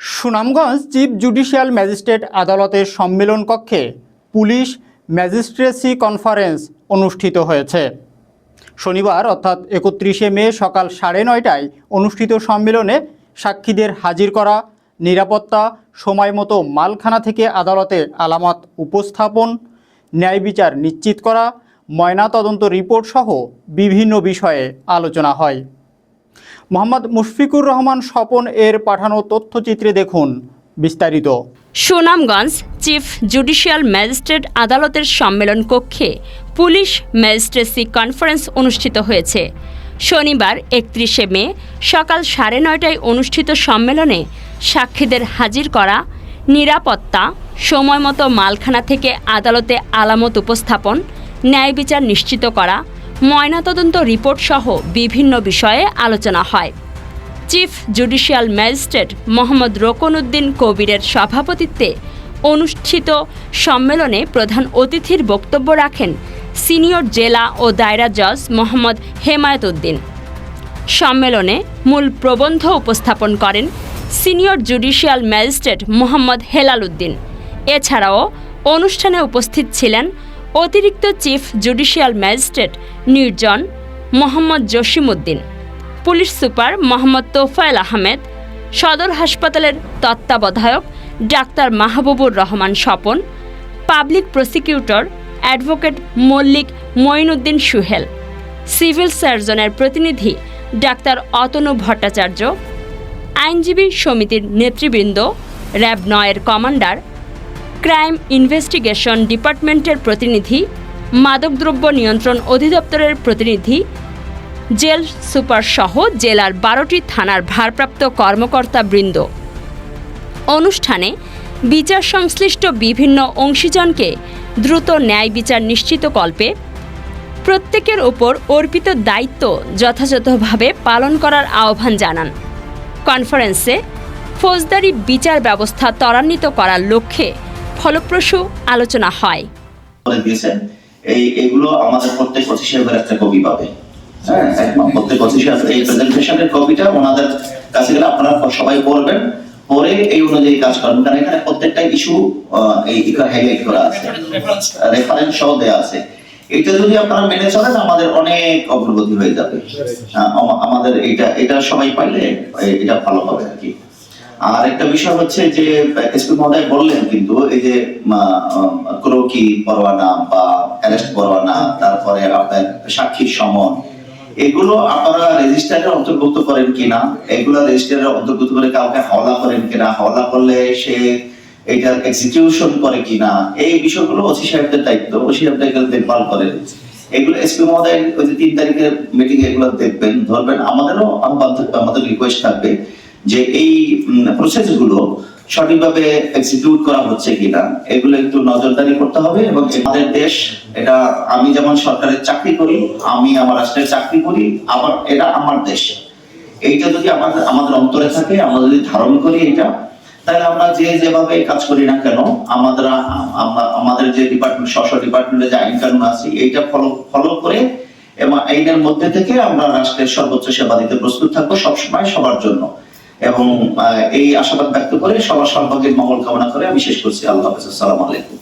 Sunamganj chief judicial magistrate আদালতের সম্মেলন কক্ষে পুলিশ ম্যাজিস্ট্রেসি কনফারেন্স অনুষ্ঠিত হয়েছে। শনিবার, অর্থাৎ একত্রিশে মে সকাল সাড়ে নয়টায় অনুষ্ঠিত সম্মেলনে সাক্ষীদের হাজির করা, নিরাপত্তা, সময় মতো মালখানা থেকে আদালতে আলামত উপস্থাপন, ন্যায় বিচার নিশ্চিত করা, ময়নাতদন্ত রিপোর্ট সহ বিভিন্ন বিষয়ে আলোচনা হয়। মোহাম্মদ মুশফিকুর রহমান স্বপন এর পাঠানো তথ্যচিত্রে দেখুন বিস্তারিত। সুনামগঞ্জ চিফ জুডিশিয়াল ম্যাজিস্ট্রেট আদালতের সম্মেলন কক্ষে পুলিশ ম্যাজিস্ট্রেসি কনফারেন্স অনুষ্ঠিত হয়েছে। শনিবার একত্রিশে মে সকাল সাড়ে নয়টায় অনুষ্ঠিত সম্মেলনে সাক্ষীদের হাজির করা, নিরাপত্তা, সময়মতো মালখানা থেকে আদালতে আলামত উপস্থাপন, ন্যায় বিচার নিশ্চিত করা ময়নাতদন্ত রিপোর্ট সহ বিভিন্ন বিষয়ে আলোচনা হয়। Chief judicial magistrate Mohammad Roknuddin কবিরের সভাপতিত্বে অনুষ্ঠিত সম্মেলনে প্রধান অতিথির বক্তব্য রাখেন সিনিয়র জেলা ও দায়রা জজ মোহাম্মদ হেমায়ত উদ্দিন সম্মেলনে মূল প্রবন্ধ উপস্থাপন করেন senior judicial magistrate Mohammad Helal Uddin এছাড়াও অনুষ্ঠানে উপস্থিত ছিলেন অতিরিক্ত chief judicial magistrate Nirjon Mohammad Jasimuddin, police super Mohammad Tofayel Ahmed, সদর হাসপাতালের তত্ত্বাবধায়ক doctor Mahbubur Rahman Swapan, public prosecutor advocate Mallik Moinuddin Suhel, civil সার্জনের প্রতিনিধি ডাক্তার অতনু ভট্টাচার্য, আইনজীবী সমিতির নেতৃবৃন্দ র্যাব নয়ের কমান্ডার ক্রাইম ইনভেস্টিগেশন ডিপার্টমেন্টের প্রতিনিধি, মাদকদ্রব্য নিয়ন্ত্রণ অধিদপ্তরের প্রতিনিধি, জেল সুপার সহ জেলার বারোটি থানার ভারপ্রাপ্ত কর্মকর্তা বৃন্দ। অনুষ্ঠানে বিচার সংশ্লিষ্ট বিভিন্ন অংশীজনকে দ্রুত ন্যায় বিচার নিশ্চিত কল্পে প্রত্যেকের ওপর অর্পিত দায়িত্ব যথাযথভাবে পালন করার আহ্বান জানান। কনফারেন্সে ফৌজদারি বিচার ব্যবস্থা ত্বরান্বিত করার লক্ষ্যে ফলপ্রসূ আলোচনা হয়। এই এগুলো আমাদের প্রত্যেক অফিসিয়ালের একটা কপি পাবে। হ্যাঁ প্রত্যেক অফিসিয়াল এই প্রেজেন্টেশনের কপিটা ওনাদের কাছে গেলে আপনারা সবাই পড়বেন পরে এই অনুযায়ী কাজ করবেন। কারণ এখানে প্রত্যেকটা ইস্যু এই হাইলাইট করা আছে। রেফারেন্স সহ দেওয়া আছে। এটা যদি আপনারা মেনে চলেন আমাদের অনেক অগ্রগতি হয়ে যাবে। আমাদের এটা এটা সবাই পাইলে এটা ভালো হবে আর কি। আর একটা বিষয় হচ্ছে যে, এসপি মহোদয় বললেন কিন্তু, এই যে ক্রোকি পরোয়ানা বা অ্যারেস্ট পরোয়ানা তারপরে আপনার সাক্ষীর সমন, এগুলো আপনারা রেজিস্টারে অন্তর্ভুক্ত করেন কিনা? এগুলো রেজিস্টারে অন্তর্ভুক্ত করে কাউকে হাওলা করেন কিনা? হাওলা করলে সে এটার এক্সিকিউশন করে কিনা? এই বিষয়গুলো ওসি সাহেবদের দায়িত্ব। ওসি সাহেবদের দেখভাল করেন। এগুলো এসপি মহোদয় ওই যে তিন তারিখের মিটিং এগুলো দেখবেন, ধরবেন। আমাদেরও আমাদের রিকোয়েস্ট থাকবে যে এই প্রসেসগুলো সঠিকভাবে এক্সিকিউট করা হচ্ছে কিনা, এগুলো একটু নজরদারি করতে হবে এবং আমাদের দেশ, এটা আমি যেমন সরকারের চাকরি করি, আমি আমার রাষ্ট্রের চাকরি করি, আবার এটা আমার দেশ। এইটা যদি আমাদের আমাদের অন্তরে থাকে, আমরা যদি ধারণ করি এটা, তাহলে আমরা যে যেভাবে কাজ করি না কেন, আমাদের আমাদের যে ডিপার্টমেন্ট স্ব ডিপার্টমেন্টে যে আইন কানুন আছে, এইটা ফলো ফলো করে এবং আইনের মধ্যে থেকে আমরা রাষ্ট্রের সর্বোচ্চ সেবা দিতে প্রস্তুত থাকব সবসময় সবার জন্য। এবং এই আশাবাদ ব্যক্ত করে সবার সর্বাঙ্গীন মঙ্গল কামনা করে আমি শেষ করছি। আল্লাহ হাফিজ। আসসালামু আলাইকুম।